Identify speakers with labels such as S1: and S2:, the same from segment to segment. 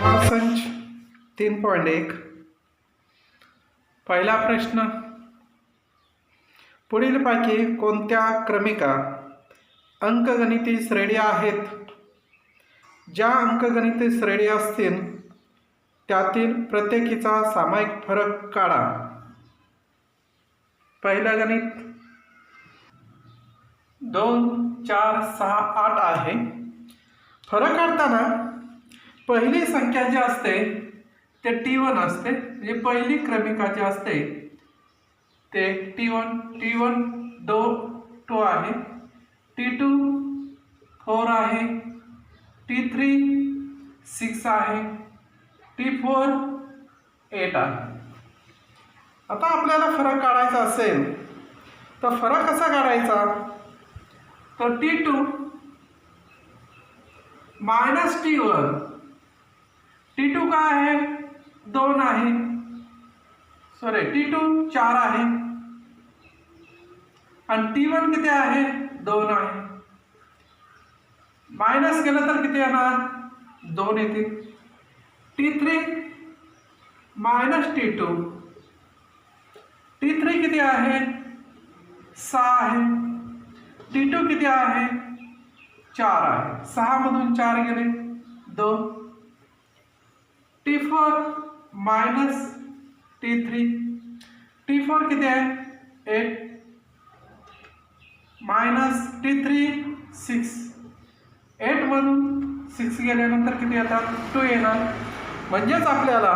S1: संच तीन पॉईंट एक. पहिला प्रश्न. पुढीलपैकी कोणत्या क्रमिका अंकगणिती श्रेणी आहेत? ज्या अंकगणिती श्रेणी असतील त्यातील प्रत्येकीचा सामायिक फरक काढा. पहिलं गणित. दोन चार सहा आठ आहे. फरक काढताना पहिली संख्या जी असते ते टी वन असते. म्हणजे पहिली क्रमिका जी असते ते टी वन टी वन दो टू आहे. टी टू फोर आहे. टी थ्री सिक्स आहे. टी फोर एट आहे. आता आपल्याला फरक काढायचा असेल तर फरक कसा काढायचा? तर T two minus T one T two काय आहे? दोन आहे. सॉरी टी टू चार आहे. आणि टी वन किती आहे? दोन आहे. मायनस केलं तर किती येणार? दोन येतील. T three minus T two T three किती आहे? सहा आहे. टी टू किती आहे? चार आहे. सहामधून चार गेले. दोन. T four minus T three T four किती आहे? Eight minus T three six एटमधून six गेल्यानंतर किती येतात? टू येणार. म्हणजेच आपल्याला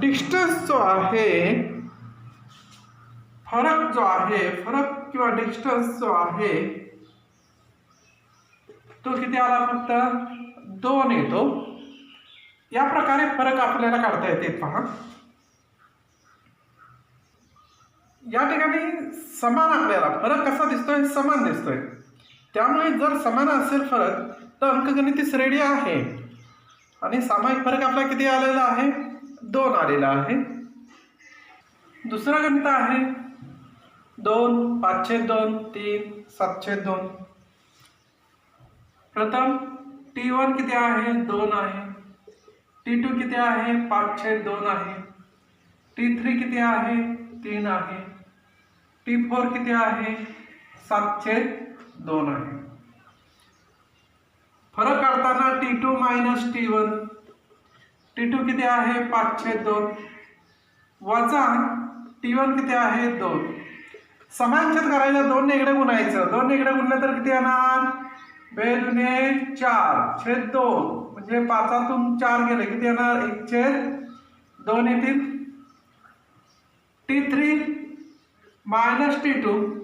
S1: डिस्टन्स जो आहे फरक जो आहे फरक किंवा डिस्टन्स जो आहे तो किती आला फक्त? दोन येतो. या प्रकारे फरक आपल्याला काढता येते पहा. या ठिकाणी समान आपल्याला फरक कसा दिसतोय? समान दिसतोय. त्यामुळे जर समान असेल फरक तर अंकगणिती श्रेणी आहे. आणि सामायिक फरक आपला किती आलेला आहे? दोन आलेला आहे. दुसरं गणित आहे. दोन पाचशे दोन तीन सातशे दोन. प्रथम टी वन किती आहे? दोन आहे. टी टू किती आहे? पाचशे दोन आहे. टी थ्री किती आहे? तीन आहे. टी फोर किती आहे? सातशे दोन आहे. फरक काढताना T two minus T one T two किती आहे? पाचशे दोन. वजा टी वन किती आहे? दोन. समानछेद करायला दोन नेकडे गुणायचं. दोन नेकडे गुणलं तर किती येणार? बेदुने चार. छेद दोन. म्हणजे पाचातून चार गेले किती येणार एकशे दोन येतील. T three minus T two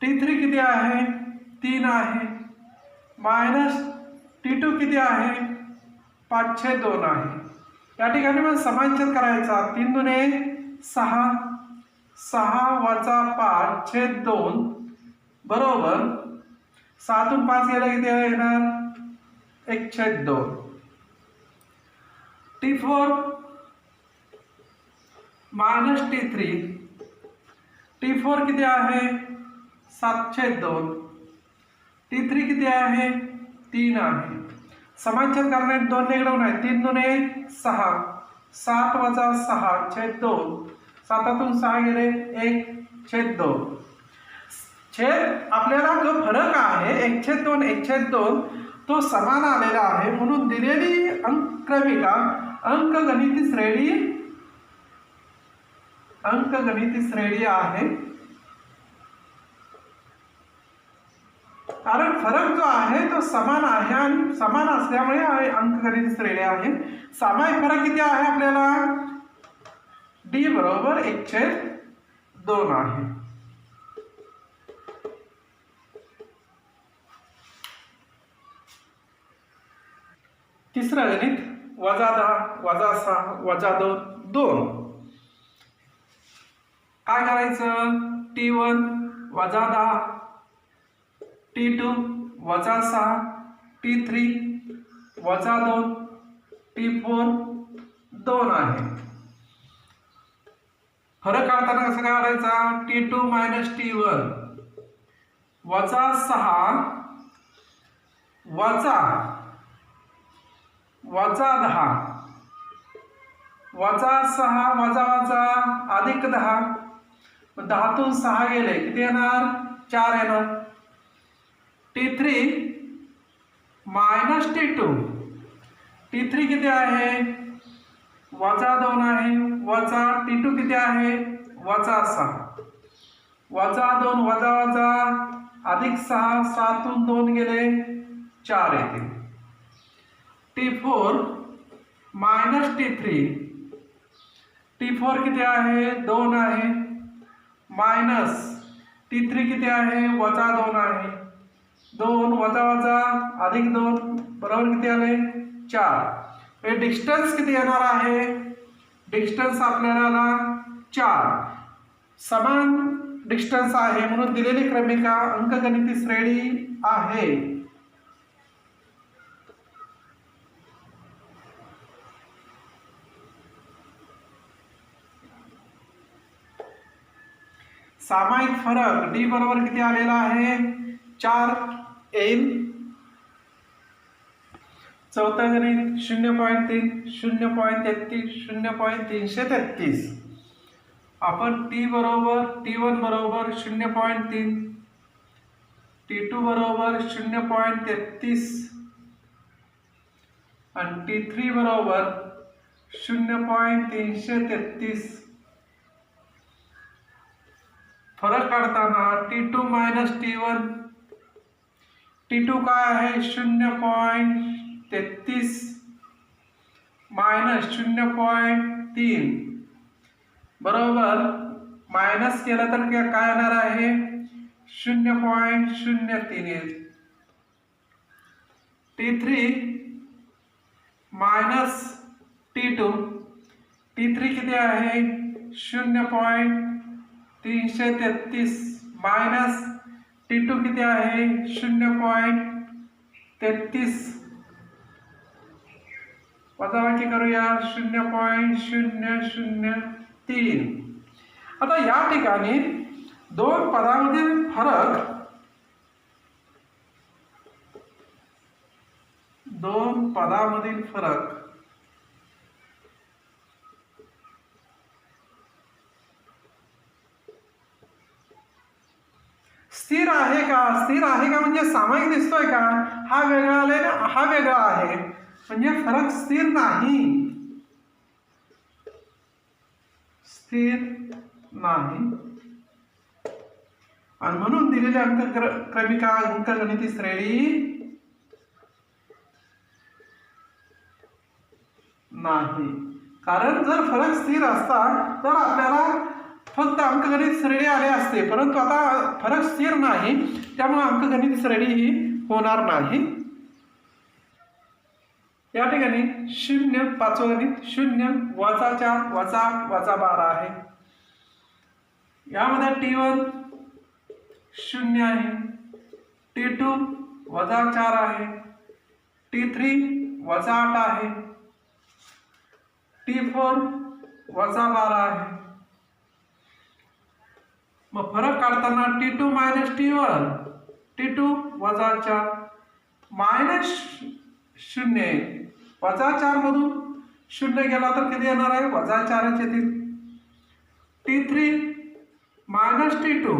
S1: T three किती आहे? तीन आहे. मायनस टी टू किती आहे? पाचशे दोन आहे. या ठिकाणी मग समांचर करायचा. तीन दुने सहा. सहा वजा पाच छेद दोन. बरोबर. सातून पाच गेला किती येणार? एक छेद दोन. T four minus T three T four किती आहे? सातशे दोन. टी थ्री किती आहे? तीन आहे. समानछेद करण्यात दोन निगडवून आहे तीन दोन एक सहा. सात वजा सहा छेद दोन. सातातून सहा गेले एक छेद दोन. छेद आपल्याला जो फरक आहे एक छेद दोन एक छेद दोन तो समान आलेला म्हणून दिलेली अंकक्रमिका अंकगणिती श्रेणी अंकगणिती श्रेणी आहे। कारण फरक जो आहे तो समान आणि समान असल्यामुळे हा अंकगणित श्रेणी आहे। सामायिक फरक किती आहे आपल्याला? डी एक छेद दोन आहे। तिसरं गणित वजा दहा वजा सहा वजा दोन दोन. काय करायचं? टी वन वजा दहा टी टू वजा सहा टी थ्री वजा दोन टी फोर दोन आहे. फरक काढताना कसं काढायचा T two minus T one वजा सहा वजा वजा दहा. वजा सहा वजा वजा अधिक दहा. दहातून सहा गेले किती येणार? चार येणार. T three minus T two T three किती आहे? वजा दोन आहे. वजा टी टू किती आहे? वजा सहा. वजा दोन वजा वजा अधिक सहा सातून दोन गेले चार येतील T four minus T three T four किती आहे? दोन आहे. मायनस टी थ्री किती आहे? वजा दोन आहे. दोन वजा वजा अधिक दोन बरोबर किती आले? चार. हे डिस्टन्स किती येणार आहे? डिस्टन्स आपल्याला चार. समान डिस्टन्स आहे म्हणून दिलेली क्रमिका अंकगणिती श्रेणी आहे. सामायिक फरक डी बरोबर किती आलेला आहे? चार एन चौथा गणित शून्य पॉईंट तीन शून्य पॉईंट तेहतीस शून्य पॉईंट तीनशे तेहतीस. आपण टी बरोबर टी वन बरोबर शून्य पॉईंट तीन टी टू बरोबर शून्य पॉईंट तेहतीस आणि टी थ्री बरोबर शून्य पॉईंट तीनशे तेहतीस. फरक काढताना T two minus T one T two काय आहे? शून्य पॉईंट तेहतीस मायनस शून्य पॉईंट तीन. बरोबर? मायनस केलं तर काय काय येणार आहे? शून्य पॉईंट शून्य तीन येईल. T three minus T two T three किती आहे? शून्य पॉईंट तीनशे तेहतीस मायनस टी टू किती आहे? शून्य पॉईंट तेहतीस. वजाबाकी करूया. शून्य पॉईंट शून्य शून्य तीन. आता या ठिकाणी दोन पदामधील फरक दोन पदामधील फरक स्थिर आहे का? स्थिर आहे का म्हणजे सामायिक दिसतोय का? हा वेगळा आलाय ना हा वेगळा आहे. म्हणजे फरक स्थिर नाही. स्थिर नाही. आणि म्हणून दिलेली अंक क्र- क्रमिका अंकगणिती श्रेणी नाही. कारण जर फरक स्थिर असता तर आपल्याला फक्त अंकगणित श्रेणी आले असते परंतु आता फरक स्थिर नाही त्यामुळे अंकगणित श्रेणी ही होणार नाही. या ठिकाणी शून्य पाचवं शून्य वजा चार वजा आठ वजा बारा आहे. यामध्ये टी वन शून्य आहे टी टू वजा चार आहे टी थ्री वजा आठ आहे टी फोर वजा बारा आहे. मग फरक काढताना T two minus T one T two वजा चार. मायनस शून्य आहे. वजा चारमधून शून्य गेला तर किती येणार आहे? वजा चारच येतील. T three minus T two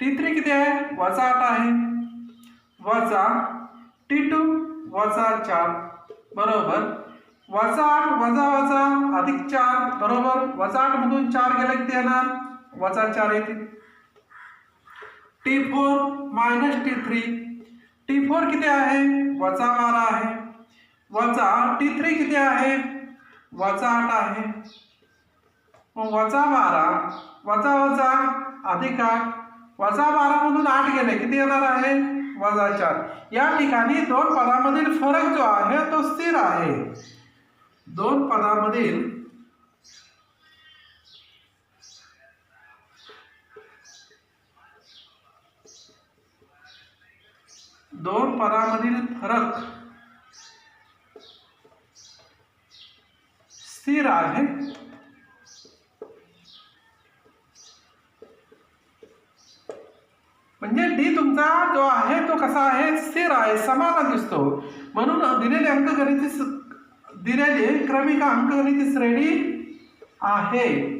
S1: T three किती आहे? वजा आठ आहे. वजा टी टू वजा चार. बरोबर. वजा आठ वजा वजा अधिक चार. बरोबर. वजा आठमधून चार गेले किती येणार? वजा चार येतील T four minus T three T four किती आहे वजा बारा आहे वजा टी थ्री किती आहे वजा आठ आहे मग वजा बारा वजा वजा अधिक आठ। वजा बारा मधून आठ गेले किती वजा चार। या दोन पदामधील फरक जो आहे तो स्थिर आहे। दोन पदा पदामधील दोन पदामधील फरक स्थिर आहे. म्हणजे डी तुमचा जो आहे तो कसा आहे? स्थिर आहे समाना दिसतो. म्हणून दिलेले अंकगणित दिलेली क्रमिका अंकगणित श्रेणी आहे.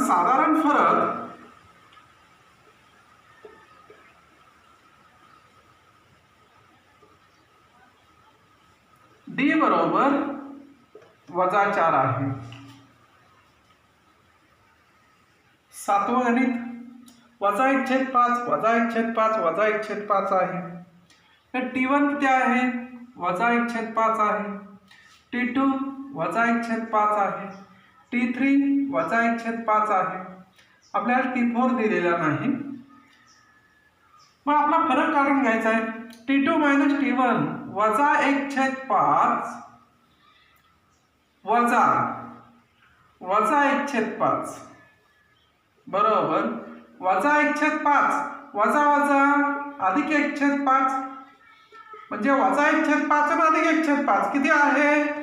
S1: कारण साधारण फरक डी बरोबर वजा चार आहे. सातवं गणित वजा एक छेद पाच वजा एक छेद पाच वजा एक छेद पाच आहे. टी वन किती आहे? वजा एक छेद पाच आहे. टी टू वजा एक छेद पाच आहे. टी थ्री वजा एक छेद पाच आहे. आपल्याला टी फोर दिलेला नाही. मग आपला फरक काढून घ्यायचा आहे. T two minus T one वजा एक छेद पाच वजा वजा एक छेद पाच. बरोबर? वजा एक छेद पाच. वजा वजा अधिक एक छेद पाच. म्हणजे वजा एक छेद पाच आणि अधिक एक छेद पाच. किती आहे?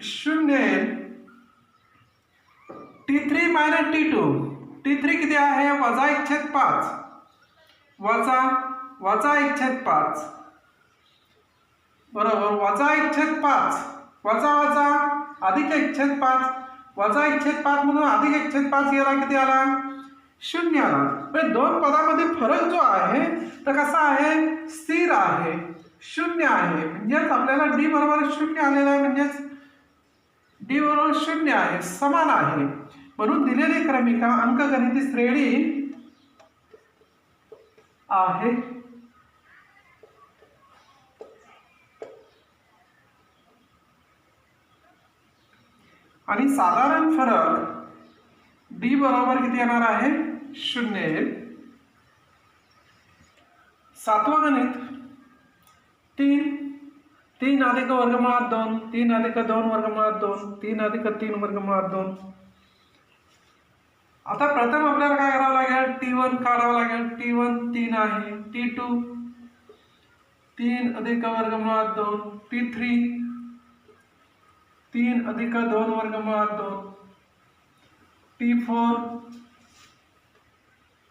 S1: शून्य T three minus T two T three किती आहे? वजा एक छेद पाच. वजा वजा एक छेद पाच. बरोबर वजा एक छेद पाच. वजा वजा अधिक एक छेद पाच. वजा एक छेद पाच म्हणून अधिक एक छेद पाच गेला किती आला? शून्य आला. म्हणजे दोन पदामध्ये फरक जो आहे तर कसा आहे? स्थिर आहे. शून्य आहे. म्हणजेच आपल्याला डी बरोबर शून्य आलेला आहे. म्हणजेच डी बरोबर शून्य आहे समान आहे. म्हणून दिलेली क्रमिका अंकगणिती श्रेणी आहे. आणि साधारण फरक डी बरोबर किती येणार आहे? शून्य येईल सातवा गणित. तीन तीन अधिक वर्गमुळात दोन तीन अधिक दोन वर्गमुळात दोन तीन अधिक तीन वर्गमुळात दोन. आता प्रथम आपल्याला काय करावं लागेल? टी वन काढावं लागेल. टी वन तीन आहे. टी टू तीन अधिक वर्गमुळात दोन. टी थ्री तीन अधिक दोन वर्गमुळात दोन. टी फोर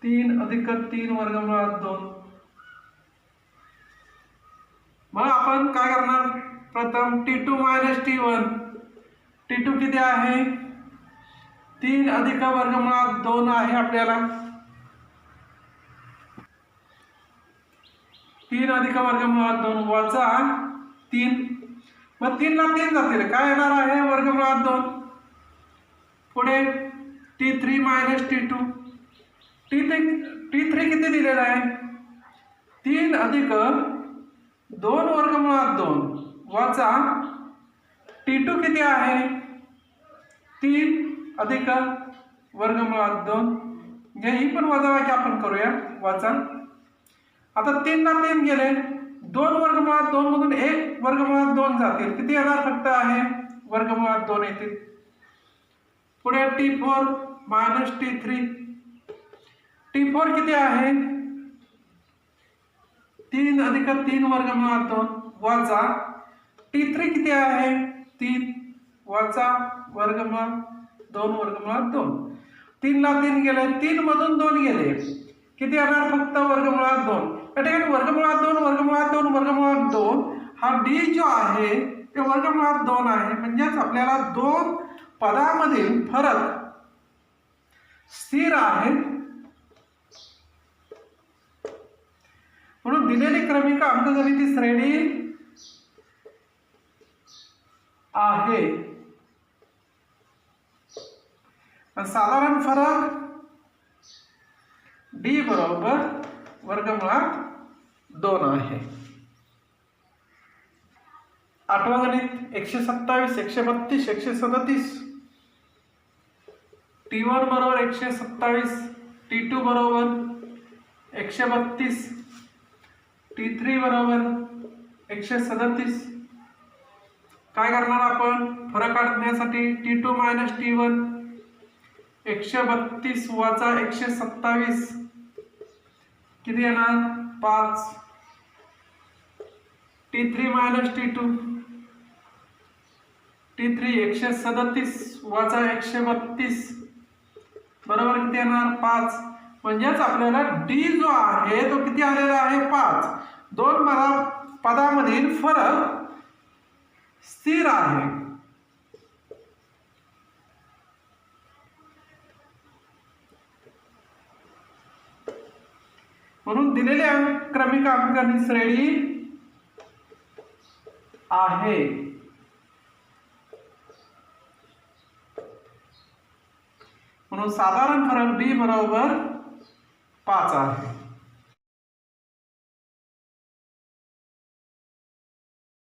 S1: तीन अधिक तीन वर्गमुळात दोन. मग आपण काय करणार? प्रथम T two minus T one T two किती आहे? तीन अधिक वर्गमुळात दोन आहे आपल्याला. तीन अधिक वर्गमुळात दोन वजा तीन. मग तीनला तीन जातील. काय येणार आहे? वर्गमुळात दोन. पुढे T three minus T two T three T three किती दिलेलं आहे? तीन अधिक दोन वर्गमुळात दोन. वजा टी टू किती आहे? तीन अधिक वर्गमुळात दोन. म्हणजे ही पण वजाबाकी आपण करूया. वाचा आता तीनला तीन गेले. दोन वर्गमुळात दोन मधून एक वर्गमुळात दोन जातील. किती येणार फक्त आहे? वर्गमुळात दोन येतील. पुढे T four minus T three T four किती आहे? तीन अधिक तीन वर्गमुळात दोन वजा टी थ्री किती आहे? तीन. वजा वर्गमुळा दोन वर्गमुळात दोन. तीनला तीन गेले तीन मधून दोन गेले. किती येणार? फक्त वर्गमुळात दोन. या ठिकाणी वर्गमुळात दोन वर्गमुळात दोन वर्गमुळात दोन. हा डी जो आहे ते वर्गमुळात दोन आहे. म्हणजेच आपल्याला दोन पदामधील फरक स्थिर आहे. म्हणून दिलेली क्रमिका अंकगणिती श्रेणी आहे. साधारण फरक डी बरोबर वर्गमुळात दोन आहे. आठवा गणित एकशे सत्तावीस एकशे बत्तीस एकशे सदतीस. टी वन बरोबर एकशे सत्तावीस टी टू बरोबर एकशे बत्तीस. टी थ्री बरोबर एकशे सदतीस. काय करणार आपण? फरक काढण्यासाठी T two minus T one एकशे बत्तीस वाचा एकशे सत्तावीस. किती येणार? पाच. T three minus T two T three एकशे सदतीस वाचा एकशे बत्तीस. बरोबर किती येणार? पाच. म्हणजेच आपल्याला डी जो आहे तो किती आलेला आहे? पाच. दोन पदा पदामधील फरक स्थिर आहे. म्हणून दिलेल्या क्रमिक अंकनी श्रेणी आहे. म्हणून साधारण फरक डी बरोबर पाच आहे